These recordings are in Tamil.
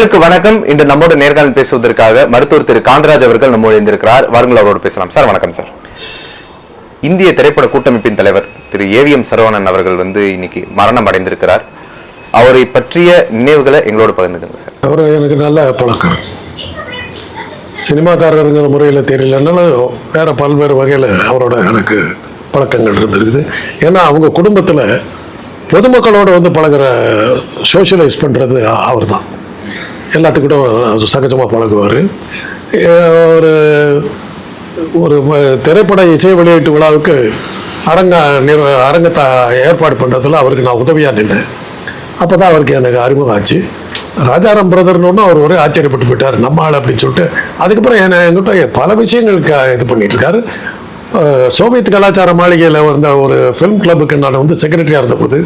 நேர்களுக்கு வணக்கம். இன்று நம்மோட நேர்காணல் பேசுவதற்காக மருத்துவர் திரு. காந்தராஜ் அவர்கள் நம்ம எழுந்திருக்கிறார் வாருங்கள் அவரோடு பேசலாம். சார் வணக்கம் சார். இந்திய திரைப்பட கூட்டமைப்பின் தலைவர் திரு. ஏவிஎம் சரவணன் அவர்கள் வந்து இன்னைக்கு மரணம் அடைந்திருக்கிறார். அவரை பற்றிய நினைவுகளை எங்களோடு பகிர்ந்துக்கங்க சார். அவர் எனக்கு நல்ல பழக்கம். சினிமாக்காரருங்கிற முறையில் தெரியலன்னாலும் வேற பல்வேறு வகையில் அவரோட எனக்கு பழக்கங்கள் இருந்திருக்குது. ஏன்னா அவங்க குடும்பத்தில் பொதுமக்களோட வந்து பழகுற சோஷியலைஸ் பண்ணுறது அவர் தான் எல்லாத்துக்கிட்டும் சகஜமாக பழகுவார். ஒரு ஒரு திரைப்பட இசை வெளியீட்டு விழாவுக்கு அரங்க நிற அரங்கத்தை ஏற்பாடு பண்ணுறதுல அவருக்கு நான் உதவியாக நின்றேன் அப்போ தான் அவருக்கு எனக்கு அறிமுகம் ஆச்சு. ராஜாராம் பிரதர்னு அவர் ஒரே ஆச்சரியப்பட்டு போயிட்டார். நம்ம ஆள் அப்படின்னு சொல்லிட்டு அதுக்கப்புறம் என்ன எங்கிட்ட பல விஷயங்களுக்கு இது பண்ணிட்டுருக்காரு. சோவியத் கலாச்சார மாளிகையில் வந்த ஒரு ஃபிலிம் கிளப்புக்கு நான் வந்து செக்ரட்டரியாக இருந்தபோது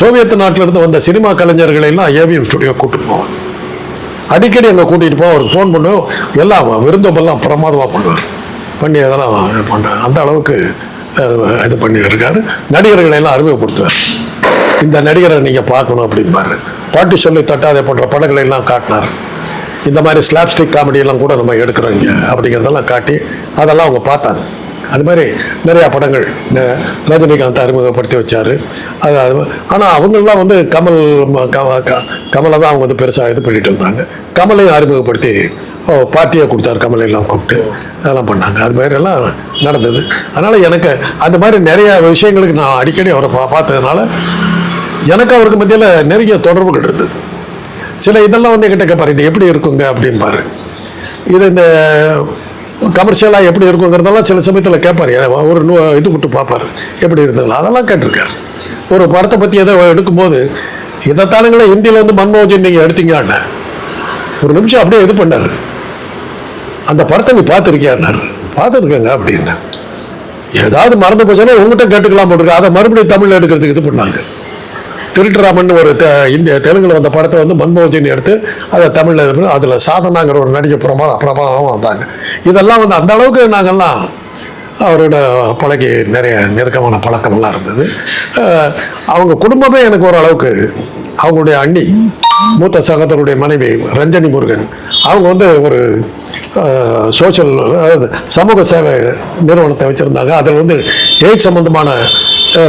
சோவியத் நாட்டிலிருந்து வந்த சினிமா கலைஞர்களை எல்லாம் ஏவிஎம் ஸ்டுடியோ கூப்பிட்டு போவேன் அடிக்கடி அங்கே கூட்டிகிட்டு போய் அவருக்கு ஃபோன் பண்ணுவோம் எல்லாம் விருந்தோம்பெல்லாம் பிரமாதமாக பண்ணுவார். பண்ணி அதெல்லாம் இது அந்த அளவுக்கு இது பண்ணியிருக்காரு. நடிகர்களை எல்லாம் அறிமுகப்படுத்துவார். இந்த நடிகரை நீங்கள் பார்க்கணும் அப்படிம்பாரு. பாட்டி சொல்லி தட்டாதே போன்ற படங்களை எல்லாம் காட்டினார். இந்த மாதிரி ஸ்லாப்ஸ்டிக் காமெடியெல்லாம் கூட நம்ம எடுக்கிறோம் இங்கே அப்படிங்கிறதெல்லாம் காட்டி அதெல்லாம் அவங்க பார்த்தாங்க. அது மாதிரி நிறையா படங்கள் ரஜினிகாந்த் அறிமுகப்படுத்தி வச்சார். அது அது ஆனால் அவங்களாம் வந்து கமல் ம- க- க- கமலை தான் அவங்க வந்து பெருசாக இது பண்ணிட்டு இருந்தாங்க. கமலையும் அறிமுகப்படுத்தி ஓ பார்ட்டியாக கொடுத்தாரு கமலை எல்லாம் கூப்பிட்டு. அதெல்லாம் பண்ணாங்க. அது மாதிரி எல்லாம் நடந்தது. அதனால் எனக்கு அந்த மாதிரி நிறைய விஷயங்களுக்கு நான் அடிக்கடி அவரை பா பார்த்ததுனால எனக்கு அவருக்கு மத்தியில் நிறைய தொடர்புகள் இருந்தது. சில இதெல்லாம் வந்து என்கிட்ட கேட்பாரு இது எப்படி இருக்குங்க? அப்படின்பாரு இது இந்த கமர்ஷியலாக எப்படி இருக்குங்கிறதெல்லாம் சில சமயத்தில் கேட்பார் ஒரு நூ இது விட்டு பார்ப்பார் எப்படி இருக்குங்களா அதெல்லாம் கேட்டிருக்காரு. ஒரு படத்தை பற்றி எதோ எடுக்கும்போது இதைத்தானுங்களே ஹிந்தியில் வந்து மன்மோகன் நீங்கள் எடுத்தீங்கன்னு ஒரு நிமிஷம் அப்படியே இது பண்ணாரு. அந்த படத்தை நீ பார்த்துருக்கியான்னாரு பார்த்துருக்கேங்க அப்படின்னு. ஏதாவது மறந்து போச்சுன்னா உங்கள்கிட்ட கேட்டுக்கலாம் போட்டுருக்கு. அதை மறுபடியும் தமிழில் எடுக்கிறதுக்கு இது பண்ணாங்க. திருட்டுராமன் ஒரு தெ இந்திய தெலுங்குல வந்த படத்தை வந்து மன்மோகன் எடுத்து அதை தமிழில் இது பண்ணி அதில் சாதனாங்கிற ஒரு நடிகை பிரமா பிரபலமாக வந்தாங்க. இதெல்லாம் வந்து அந்த அளவுக்கு நாங்கள்லாம் அவரோட பழகி நிறைய நெருக்கமான பழக்கமெல்லாம் இருந்தது. அவங்க குடும்பமே எனக்கு ஓரளவுக்கு அவங்களுடைய அண்ணி மூத்த சகோதரருடைய மனைவி ரஞ்சனி முருகன். அவங்க வந்து ஒரு சோஷியல் அதாவது சமூக சேவை நிறுவனத்தை வச்சுருந்தாங்க. அதில் வந்து எய்ட் சம்மந்தமான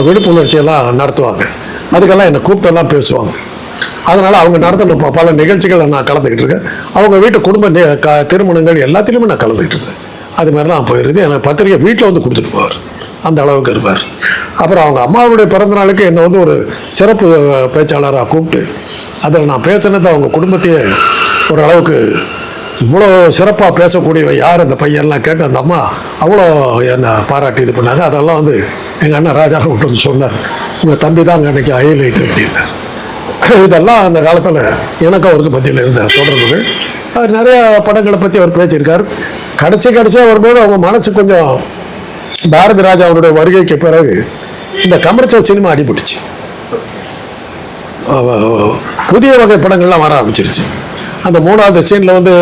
விழிப்புணர்ச்சியெல்லாம் நடத்துவாங்க. அதுக்கெல்லாம் என்னை கூப்பிட்டெல்லாம் பேசுவாங்க. அதனால் அவங்க நடத்துகிற பல நிகழ்ச்சிகளை நான் கலந்துக்கிட்டு இருக்கேன். அவங்க வீட்டு குடும்ப க திருமணங்கள் எல்லாத்திலையுமே நான் கலந்துக்கிட்டு இருக்கேன். அது மாதிரிலாம் போயிருது. எனக்கு பத்திரிக்கை வீட்டில் வந்து கொடுத்துட்டு போவார். அந்த அளவுக்கு இருப்பார். அப்புறம் அவங்க அம்மாவுடைய பிறந்தநாளுக்கு என்னை வந்து ஒரு சிறப்பு பேச்சாளராக கூப்பிட்டு அதில் நான் பேசினது அவங்க குடும்பத்தையே ஓரளவுக்கு இவ்வளோ சிறப்பாக பேசக்கூடியவன் யார் அந்த பையன்லாம் கேட்டு அந்த அம்மா அவ்வளோ என்னை பாராட்டி இது பண்ணாங்க. அதெல்லாம் வந்து எங்கள் அண்ணன் ராஜாராம் கொண்டு வந்து சொன்னார். உங்கள் தம்பி தான் அங்கே அன்றைக்கி ஹைலைட் அப்படின்னார். இதெல்லாம் அந்த காலத்தில் எனக்கு அவருக்கு மத்தியில் இருந்த தொடர்புகள். அவர் நிறைய படங்களை பற்றி அவர் பேசியிருக்கார். கடைசி கடைசியாக வரும்போது அவங்க மனசு கொஞ்சம் பாரதி ராஜா அவருடைய வருகைக்கு பிறகு இந்த கமர்ஷியல் சினிமா அடிபட்டுச்சு. புதிய வகை படங்கள்லாம் வர ஆரம்பிச்சிருச்சு. அந்த மூணாவது சீனில் வந்து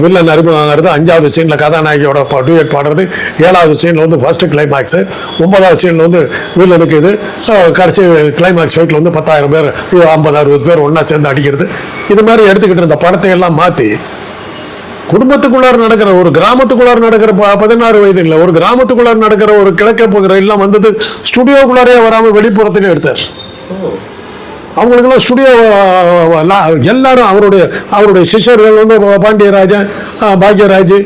வில்லன் அறிமுகங்கிறது அஞ்சாவது சீனில் கதாநாயகியோட டூயட் பாடுறது ஏழாவது சீனில் வந்து ஃபர்ஸ்ட் கிளைமேக்ஸு ஒன்பதாவது சீனில் வந்து வில்லனுக்கு இது கடைசி கிளைமேக்ஸ் ஃபைட்டில் வந்து பத்தாயிரம் பேர் ஐம்பது அறுபது பேர் ஒன்றா சேர்ந்து அடிக்கிறது. இது மாதிரி எடுத்துக்கிட்டு இருந்த படத்தை எல்லாம் மாற்றி குடும்பத்துக்குள்ளார் நடக்கிற ஒரு கிராமத்துக்குள்ளார் நடக்கிற ப- பதினாறு வயது இல்லை ஒரு கிராமத்துக்குள்ளார் நடக்கிற ஒரு கிழக்க போகிற எல்லாம் வந்தது ஸ்டுடியோக்குள்ளாரே வராமல் வெளிப்புறத்திலே எடுத்தார். அவங்களுக்கெல்லாம் ஸ்டுடியோ எல்லாரும் அவருடைய அவருடைய சிஷ்யர்கள் வந்து பாண்டியராஜன் பாக்யராஜ்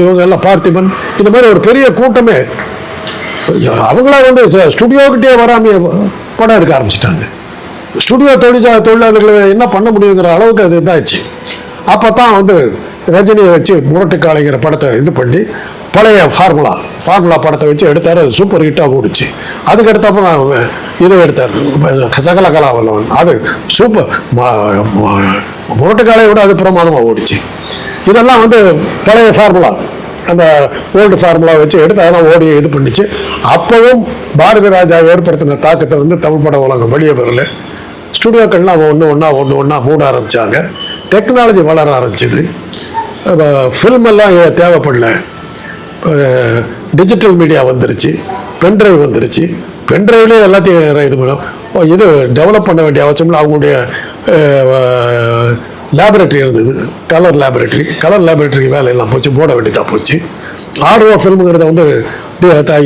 இவங்க எல்லாம் பார்த்திபன் இந்த மாதிரி ஒரு பெரிய கூட்டமே அவங்களா வந்து ஸ்டுடியோக்கிட்டே வராமல் படம் எடுக்க ஆரம்பிச்சிட்டாங்க. ஸ்டுடியோ தொழிற்சா தொழிலாளர்கள் என்ன பண்ண முடியுங்கிற அளவுக்கு அது இதாச்சு அப்போ தான் வந்து ரஜினியை வச்சு முரட்டுக்காளைங்கிற படத்தை இது பண்ணி பழைய ஃபார்முலா ஃபார்முலா படத்தை வச்சு எடுத்தார் அது சூப்பர் ஹிட்டாக ஓடிச்சு அதுக்கடுத்தப்போ நான் இதை எடுத்தார். சகல கலாவல்லவன் அது சூப்பர் முரட்டுக்காளையை விட அது பிரமாதமாக ஓடிச்சு. இதெல்லாம் வந்து பழைய ஃபார்முலா அந்த ஓல்டு ஃபார்முலா வச்சு எடுத்து அதெல்லாம் ஓடி இது பண்ணிச்சு. அப்போவும் பாரதி ராஜா ஏற்படுத்தின தாக்கத்தை வந்து தமிழ் பட உலகம் வெளியே வரல. ஸ்டுடியோக்கள்லாம் ஒன்று ஒன்றா ஒன்று ஒன்றா மூட ஆரம்பித்தாங்க டெக்னாலஜி வளர ஆரம்பிச்சது. ஃபில்மெல்லாம் தேவைப்படல. டிஜிட்டல் மீடியா வந்துருச்சு பென்ட்ரைவ் வந்துருச்சு. பென்ட்ரைவ்லேயே எல்லாத்தையும் இது பண்ணும். ஓ, இது டெவலப் பண்ண வேண்டிய அவசியம்ல அவங்களுடைய லேபரேட்டரி இருந்தது. கலர் லேபரேட்டரி கலர் லேபரேட்டரி வேலையெல்லாம் போச்சு. போட வேண்டியதாக போச்சு. ஆர்ஓ ஃபிலிம்ங்கிறத வந்து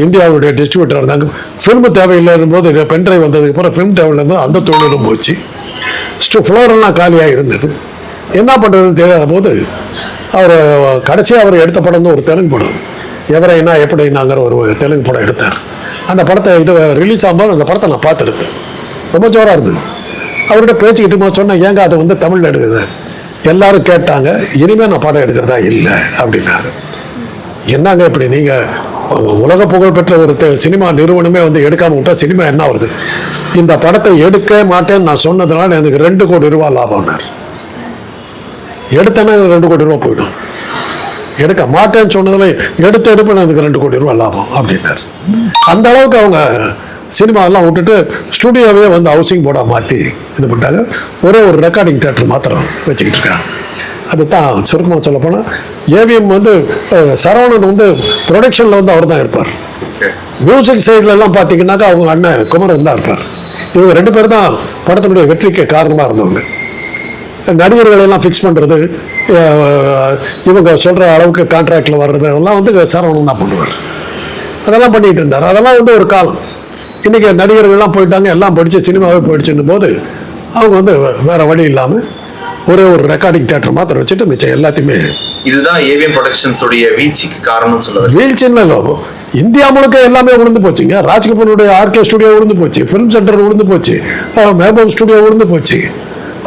இந்தியாவுடைய டிஸ்ட்ரிபியூட்டர் இருந்தாங்க ஃபிலிம் தேவையில்லைன்னும் போது பென்ட்ரைவ் வந்ததுக்கு அப்புறம் ஃபில்ம் தேவையில்லை அந்த தொழிலும் போச்சு. ஸ்டோ ஃப்ளோரெல்லாம் காலியாக இருந்தது. என்ன பண்ணுறதுன்னு தெரியாத போது அவர் கடைசியாக அவர் எடுத்த படம் ஒரு தெலுங்கு படம். எவரைனா எப்படினாங்கிற ஒரு தெலுங்கு படம் எடுத்தார். அந்த படத்தை இது ரிலீஸ் ஆகும்போது அந்த படத்தை நான் பார்த்துருக்கேன் ரொம்ப ஜோராக இருந்தது. அவர்கிட்ட பேச்சுக்கிட்டுமா போது சொன்னேன் ஏங்க அதை வந்து தமிழில் எடுக்குது. எல்லாரும் கேட்டாங்க இனிமேல் நான் படம் எடுக்கிறதா இல்லை அப்படின்னாரு. என்னங்க இப்படி நீங்கள் உலக புகழ்பெற்ற ஒரு சினிமா நிறுவனமே வந்து எடுக்காம விட்டா சினிமா என்ன வருது இந்த படத்தை எடுக்க மாட்டேன்னு நான் சொன்னதுனால எனக்கு ரெண்டு கோடி ரூபா லாபம்னார் எடுத்தேன்னா ரெண்டு கோடி ரூபா போயிடும். எடுக்க மாட்டேன்னு சொன்னதுல எடுத்து எடுப்பேன் எனக்கு ரெண்டு கோடி ரூபாய் லாபம் அப்படின்னார். அந்த அளவுக்கு அவங்க சினிமாவெல்லாம் விட்டுட்டு ஸ்டுடியோவே வந்து ஹவுசிங் போர்டாக மாற்றி இது பண்ணிட்டாங்க. ஒரே ஒரு ரெக்கார்டிங் தேட்டர் மாத்திரம் வச்சுக்கிட்டு இருக்காங்க. அதுதான் சுருக்கமாக சொல்ல போனால் ஏவிஎம் வந்து சரவணன் வந்து ப்ரொடக்ஷனில் வந்து அவர் தான் இருப்பார். மியூசிக் சைடுல எல்லாம் பார்த்தீங்கன்னாக்கா அவங்க அண்ணன் குமரன் தான் இருப்பார். இவங்க ரெண்டு பேர் தான் படத்தினுடைய வெற்றிக்கு காரணமாக இருந்தவங்க. நடிகர்களை எல்லாம் ஃபிக்ஸ் பண்ணுறது இவங்க சொல்கிற அளவுக்கு கான்ட்ராக்டில் வர்றது அதெல்லாம் வந்து சரவணன் தான் பண்ணுவார். அதெல்லாம் பண்ணிட்டு இருந்தார். அதெல்லாம் வந்து ஒரு காலம். இன்றைக்கி நடிகர்கள்லாம் போயிட்டாங்க எல்லாம் படித்து சினிமாவே போயிடுச்சுன்னும் போது அவங்க வந்து வேற வழி இல்லாமல் ஒரே ஒரு ரெக்கார்டிங் தேட்டர் மாத்திரம் வச்சுட்டு மிச்சம் எல்லாத்தையுமே இதுதான் ஏவிஎம் ப்ரொடக்ஷன்ஸ் உடைய வீழ்ச்சிக்கு காரணம்னு சொல்ல வரீங்க. வீழ்ச்சின்னு இல்லை இந்தியா முழுக்க எல்லாமே விழுந்து போச்சுங்க. ராஜ்கபூருடைய ஆர்கே ஸ்டுடியோ விழுந்து போச்சு ஃபிலிம் சென்டர் விழுந்து போச்சு மேபம் ஸ்டுடியோ விழுந்து போச்சு.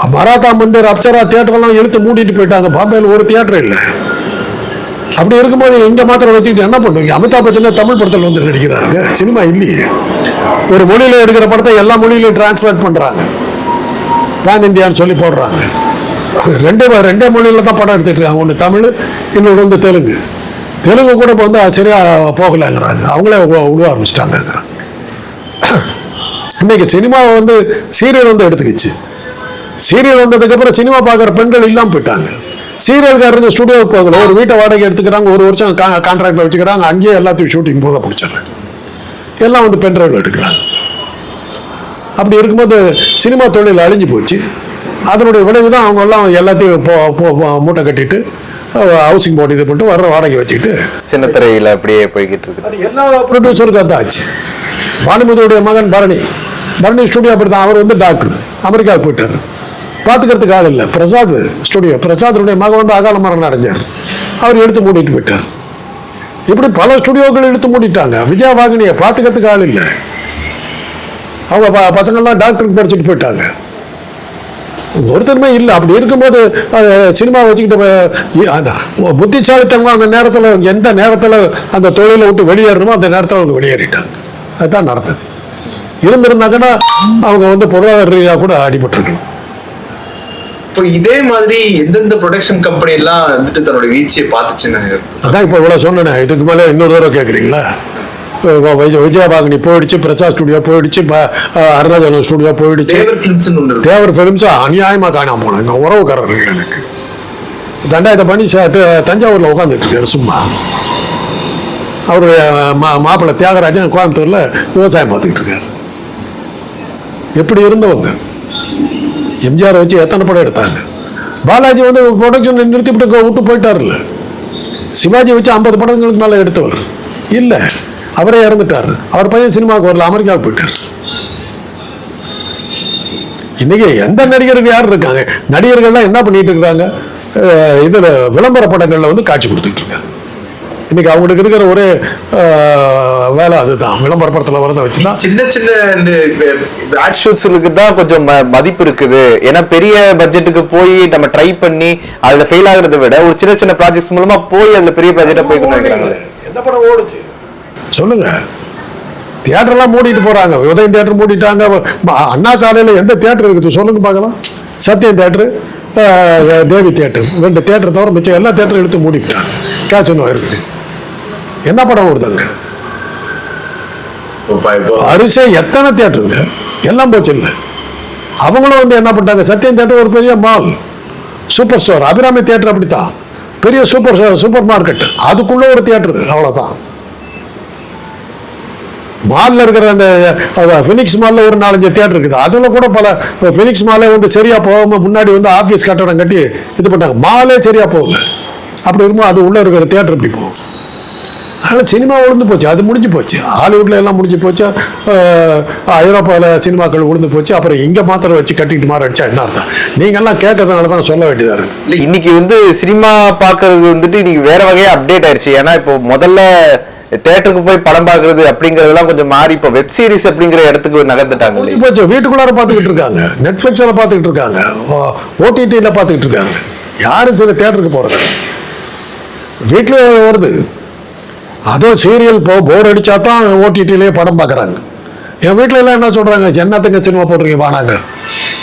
மராத்தா மந்திர் அப்சரா தியேட்டர்லாம் இழுத்து மூடிட்டு போயிட்டாங்க. பாம்பேல ஒரு தியேட்டர் இல்லை. அப்படி இருக்கும்போது இங்கே மாத்திரம் வச்சுக்கிட்டு என்ன பண்ணுவீங்க? அமிதாப் பச்சன் தமிழ் படத்தில் வந்து நடிக்கிறாருங்க சினிமா இல்லையே. ஒரு மொழியில் எடுக்கிற படத்தை எல்லா மொழியிலையும் டிரான்ஸ்லேட் பண்ணுறாங்க பேன் இந்தியான்னு சொல்லி போடுறாங்க. ரெண்டே ரெண்டே மொழியில் தான் படம் எடுத்துட்டு இருக்காங்க. ஒன்று தமிழ் இன்னொன்று வந்து தெலுங்கு. தெலுங்கு கூட இப்போ வந்து சரியாக போகலைங்கிறாங்க. அவங்களே உ- ஆரம்பிச்சிட்டாங்கிறாங்க இன்னைக்கு சினிமாவை வந்து சீரியல் வந்து எடுத்துக்கிச்சு. சீரியல் வந்ததுக்கப்புறம் சினிமா பார்க்குற பெண்கள் இல்லாமல் போயிட்டாங்க. சீரியல்காரங்க ஸ்டுடியோவுக்கு போகல. ஒரு வீட்டை வாடகை எடுத்துக்கிறாங்க ஒரு வருஷம் கான்ட்ராக்டில் வச்சுக்கிறாங்க அங்கேயே எல்லாத்தையும் ஷூட்டிங் போக பிடிச்சிடுறாங்க. எல்லாம் வந்து பென்ட்ரைவில் எடுக்கிறாங்க. அப்படி இருக்கும்போது சினிமா தொழில் அழிஞ்சு போச்சு. அதனுடைய விளைவு தான் அவங்க எல்லாம் எல்லாத்தையும் போ மூட்டை கட்டிட்டு ஹவுசிங் போர்டு இது பண்ணிட்டு வர்ற வாடகை வச்சுக்கிட்டு சின்னத்திரையில அப்படியே போய்கிட்டு இருக்குது. அது எல்லா ப்ரொடியூசருக்கும் அதான் ஆச்சு. பானுமதியுடைய மகன் பரணி. பரணி ஸ்டுடியோ அப்படி தான் அவர் வந்து டாக்டர் அமெரிக்காவுக்கு போயிட்டார். பார்த்துக்கிறதுக்கு ஆள் இல்லை. பிரசாத் ஸ்டுடியோ பிரசாத்துடைய மகன் வந்து அகால மரணம் அடைஞ்சார். அவர் எடுத்து மூடிட்டு போயிட்டார். இப்படி பல ஸ்டுடியோக்கள் எடுத்து மூடிட்டாங்க. விஜயா வாகினியை பார்த்துக்கிறதுக்கு ஆள் இல்லை. அவங்க ப பசங்கள்லாம் டாக்டருக்கு படிச்சுட்டு போயிட்டாங்க. ஒருத்தருமே இல்லை. அப்படி இருக்கும்போது சினிமா வச்சுக்கிட்டு அந்த ஒ- அந்த நேரத்தில் எந்த நேரத்தில் அந்த தொழிலை விட்டு வெளியேறணுமோ அந்த நேரத்தில் அவங்க வெளியேறிட்டாங்க. அதுதான் நடந்தது. இருந்திருந்தாங்கன்னா அவங்க வந்து பொருளாதார ரீதியாக கூட அடிபட்டிருக்கலாம். இப்போ இதே மாதிரி எந்தெந்த ப்ரொடக்ஷன் கம்பெனி எல்லாம் வந்துட்டு தன்னோட வீழ்ச்சியை பார்த்துச்சுன்னு அதான் இப்போ இவ்வளோ சொன்னேனே இதுக்கு மேலே இன்னொரு தடவை கேட்குறீங்களா விஜய விஜயபாகினி போயிடுச்சு பிரசாத் ஸ்டுடியோ போயிடுச்சு அருணாச்சலம் ஸ்டுடியோ போயிடுச்சு. தேவர் ஃபிலிம்ஸ் அநியாயமாக காணாம போனாங்க எங்கள் உறவுக்காரர்கள் எனக்கு. தண்டாயத்தை பண்ணி தஞ்சாவூரில் உட்காந்துட்டு இருக்காரு சும்மா. அவருடைய மா மாப்பிள்ளை தியாகராஜன் கோயம்புத்தூரில் விவசாயம் பார்த்துக்கிட்டு இருக்காரு. எப்படி இருந்தவங்க? எம்ஜிஆரை வச்சு எத்தனை படம் எடுத்தாங்க? பாலாஜி வந்து ப்ரொடக்ஷன் நிறுத்திவிட்டு விட்டு போயிட்டார்ல சிவாஜி வச்சு ஐம்பது படங்களுக்கு மேலே எடுத்தவர். இல்லை அவரே இறந்துட்டார். அவர் பையன் சினிமாவுக்கு வரல அமெரிக்காவுக்கு போயிட்டார். இன்னைக்கு எந்த நடிகர்கள் யார் இருக்காங்க? நடிகர்கள்லாம் என்ன பண்ணிட்டு இருக்காங்க? இதில் விளம்பர படங்களில் வந்து காட்சி கொடுத்துட்டு இருக்காங்க. இன்னைக்கு அவங்களுக்கு இருக்கிற ஒரே வேலை அதுதான். விளம்பர படத்துல வரதை வச்சுதான். சின்ன சின்ன இந்த ஆட் ஷூட்ஸுக்கு தான் கொஞ்சம் மதிப்பு இருக்குது. ஏன்னா பெரிய பட்ஜெட்டுக்கு போய் நம்ம ட்ரை பண்ணி அதுல ஃபெயில் ஆகுறதை விட ஒரு சின்ன சின்ன ப்ராஜெக்ட்ஸ் மூலமா போய் அதுல பெரிய ப்ராஜெக்டா போய் எந்த படம் ஓடுச்சு? சொல்லுங்க. தியேட்டர்லாம் மூடிட்டு போறாங்க. உதயம் தியேட்டர் மூடிட்டாங்க. அண்ணா சாலையில எந்த தியேட்டர் இருக்குது? சொல்லுங்க பார்க்கலாம். சத்யம் தியேட்டர் தேவி தியேட்டர் ரெண்டு தியேட்டர் தவிர மிச்சம் எல்லா தியேட்டரும் எடுத்து மூடிட்டாங்க. கேட்சன் இருக்குது. என்ன படம் ஓடுதாங்க அரிசை எத்தனை தியேட்டருங்க எல்லாம் போச்சு இல்லை. அவங்களும் வந்து என்ன பண்ணிட்டாங்க? சத்யம் தியேட்டர் ஒரு பெரிய mall super store Abirami theatre அப்படித்தான். பெரிய சூப்பர் சூப்பர் மார்க்கெட் அதுக்குள்ள ஒரு தியேட்டர் அவ்வளோதான் மாலில் இருக்கிற அந்த ஃபினிக்ஸ் மாலில் ஒரு நாலஞ்சு தியேட்டர் இருக்குது. அதில் கூட பல ஃபினிக்ஸ் மாலே வந்து சரியாக போகாமல் முன்னாடி வந்து ஆஃபீஸ் கட்டடம் கட்டி இது பண்ணாங்க மாலே சரியாக போகல. அப்படி இருக்கும்போது அது உள்ளே இருக்கிற தியேட்டர் எப்படி போகும். அதனால் சினிமா விழுந்து போச்சு. அது முடிஞ்சு போச்சு. ஹாலிவுட்ல எல்லாம் முடிஞ்சு போச்சு. ஐரோப்பாவில் சினிமாக்கள் விழுந்து போச்சு. அப்புறம் இங்கே மாத்திரம் வச்சு கட்டிட்டு மாற அடிச்சா என்ன அர்த்தம்? நீங்கள்லாம் கேட்கறதுனால தான் சொல்ல வேண்டியதாக இருக்குது இன்னைக்கு வந்து சினிமா பார்க்கிறது வந்துட்டு இன்னைக்கு வேற வகையா அப்டேட் ஆயிருச்சு. ஏன்னா இப்போ முதல்ல தேட்டருக்கு போய் படம் பார்க்கிறது அப்படிங்கறதெல்லாம் கொஞ்சம் மாறி இப்போ வெப் சீரிஸ் அப்படிங்கிற இடத்துக்கு நகர்ந்துட்டாங்க போச்சு. வீட்டுக்குள்ளார பார்த்துக்கிட்டு இருக்காங்க. நெட்ஃப்ளிக்ஸில் பார்த்துக்கிட்டு இருக்காங்க. ஓடிடியில் பார்த்துக்கிட்டு இருக்காங்க. யாரும் சொல்லி தேட்டருக்கு போகிறது வீட்டிலே வருது. அதுவும் சீரியல் போ போர் அடித்தா தான் ஓடிடியிலே படம் பார்க்குறாங்க என் வீட்டில எல்லாம் என்ன சொல்கிறாங்க என்னத்துங்க சினிமா போடுறீங்க வானாங்க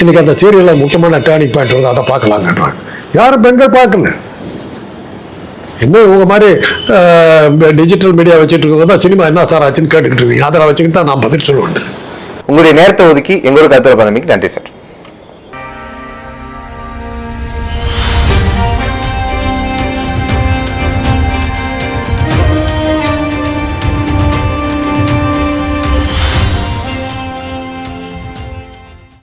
இன்னைக்கு அந்த சீரியலில் முக்கியமான டேர்னிங் பாயிண்ட் இருக்குது அதை பார்க்கலாங்கன்றாங்க யாரும் பெண்கள் பார்க்கல. இன்னும் இவங்க மாதிரி டிஜிட்டல் மீடியா வச்சுட்டு இருக்கவங்க தான் சினிமா என்ன சார் ஆச்சுன்னு கேட்டுக்கிட்டு இருக்கீங்க? அதில் வச்சுக்கிட்டு தான் நான் பதில் சொல்லுவேன் உங்களுடைய நேரத்தை ஒதுக்கி எங்களோட கருத்துல பதவிக்கு நன்றி சார்.